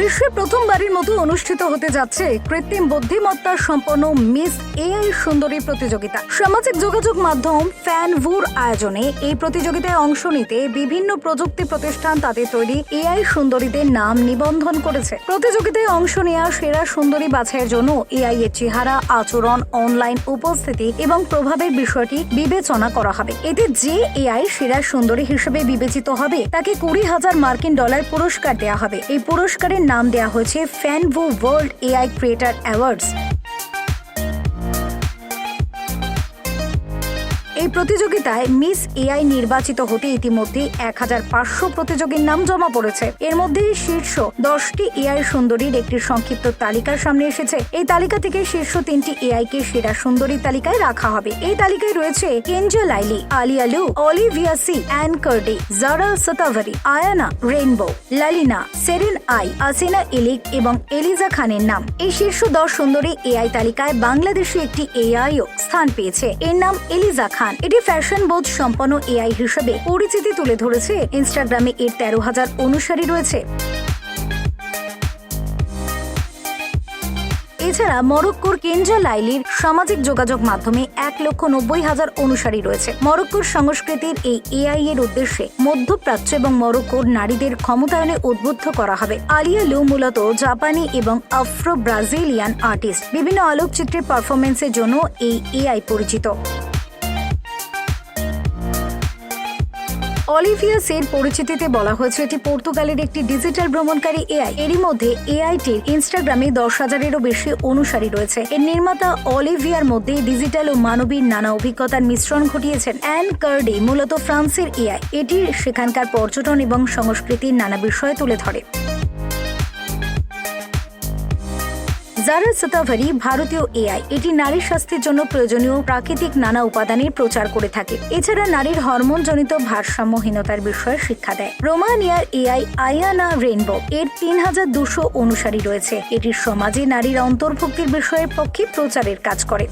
বিশ্বে প্রথমবারের মতো অনুষ্ঠিত হতে যাচ্ছে কৃত্রিম বুদ্ধিমত্তা সম্পন্ন মিস এআই সুন্দরী প্রতিযোগিতা। সামাজিক যোগাযোগ মাধ্যম ফ্যানভুর আয়োজনে এই প্রতিযোগিতায় অংশ নিতে বিভিন্ন প্রযুক্তি প্রতিষ্ঠান তাদের তৈরি এআই সুন্দরীদের নাম নিবন্ধন করেছে। প্রতিযোগিতায় অংশ নেওয়া সেরা সুন্দরী বাছাইয়ের জন্য এআই এর চেহারা, আচরণ অনলাইন উপস্থিতি এবং প্রভাবের বিষয়টি বিবেচনা করা হবে। এতে যে এআই সেরা সুন্দরী হিসেবে বিবেচিত হবে, তাকে কুড়ি হাজার মার্কিন ডলার পুরস্কার দেওয়া হবে। এই পুরস্কারের নাম দেওয়া হয়েছে Fanvue world AI creator awards. এই প্রতিযোগিতায় মিস এআই নির্বাচিত হতে ইতিমধ্যে এক হাজার পাঁচশো প্রতিযোগীর নাম জমা পড়েছে। এর মধ্যে শীর্ষ দশটি এআই সুন্দরীর একটি সংক্ষিপ্ত তালিকার সামনে এসেছে। এই তালিকা থেকে শীর্ষ তিনটি এআই কে সেরা সুন্দরী তালিকায় রাখা হবে। এই তালিকায় রয়েছে Kenza Layli Aliya Lou, Olivia C, Anne Kerdi, Zara Shatavari, Aiyana, Rainbow, Lalina, Seren Ay, Asena Ilik এবং এলিজা খানের নাম। এই শীর্ষ দশ সুন্দরী এআই তালিকায় বাংলাদেশে একটি এআইও স্থান পেয়েছে। এর নাম এলিজা খান। এটি ফ্যাশন বোধ সম্পন্ন এআই হিসেবে পরিচিতি তুলে ধরেছে। ইনস্টাগ্রামে এর তেরো হাজার অনুসারী রয়েছে। এছাড়া মরক্কোর কেঞ্জা লাইলির সামাজিক যোগাযোগ মাধ্যমে এক লক্ষ নব্বই হাজার অনুসারী রয়েছে। মরক্কোর সংস্কৃতির এই এআই এর উদ্দেশ্যে মধ্যপ্রাচ্য এবং মরক্কোর নারীদের ক্ষমতায়নে উদ্বুদ্ধ করা হবে। আলিয়া লু মূলত জাপানি এবং আফ্রো ব্রাজিলিয়ান আর্টিস্ট। বিভিন্ন আলোকচিত্রের পারফরমেন্সের জন্য এই এআই পরিচিত। অলিভিয়া সের পরিচিতিতে বলা হয়েছে এটি পর্তুগালের একটি ডিজিটাল ভ্রমণকারী এআই। এরই মধ্যে এআইটির ইনস্টাগ্রামে দশ হাজারেরও বেশি অনুসারী রয়েছে। এর নির্মাতা অলিভিয়ার মধ্যে ডিজিটাল ও মানবীর নানা অভিজ্ঞতার মিশ্রণ ঘটিয়েছেন। অ্যান কার্ডি মূলত ফ্রান্সের এআই। এটি সেখানকার পর্যটন এবং সংস্কৃতির নানা বিষয় তুলে ধরে। জারা সতাভারি ভারতীয় এআই এটি নারীর স্বাস্থ্যের জন্য প্রয়োজনীয় প্রাকৃতিক নানা উপাদানের প্রচার করে থাকে। এছাড়া নারীর হরমোনজনিত ভারসাম্যহীনতার বিষয়ে শিক্ষা দেয়। রোমানিয়ার এআই আয়ানা রেনবো এর তিন হাজার দুশো অনুসারী রয়েছে। এটি সমাজে নারীর অন্তর্ভুক্তির বিষয়ের পক্ষে প্রচারের কাজ করে।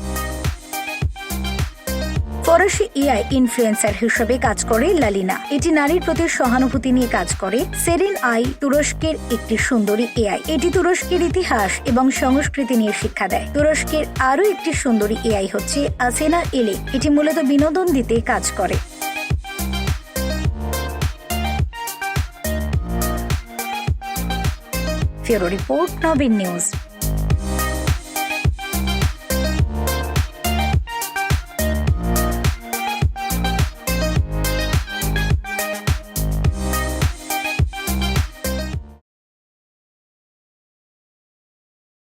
ফরাসি এআই ইনফ্লুয়েন্সার হিসেবে কাজ করে লালিনা। এটি নারীর প্রতি সহানুভূতি নিয়ে কাজ করে। সেরিন আই তুরস্কের একটি সুন্দরী এআই। এটি তুরস্কের ইতিহাস এবং সংস্কৃতি নিয়ে শিক্ষা দেয়। তুরস্কের আরও একটি সুন্দরী এআই হচ্ছে আসেনা এলে। এটি মূলত বিনোদন দিতে কাজ করে। ফেরো রিপোর্ট নবীন নিউজ।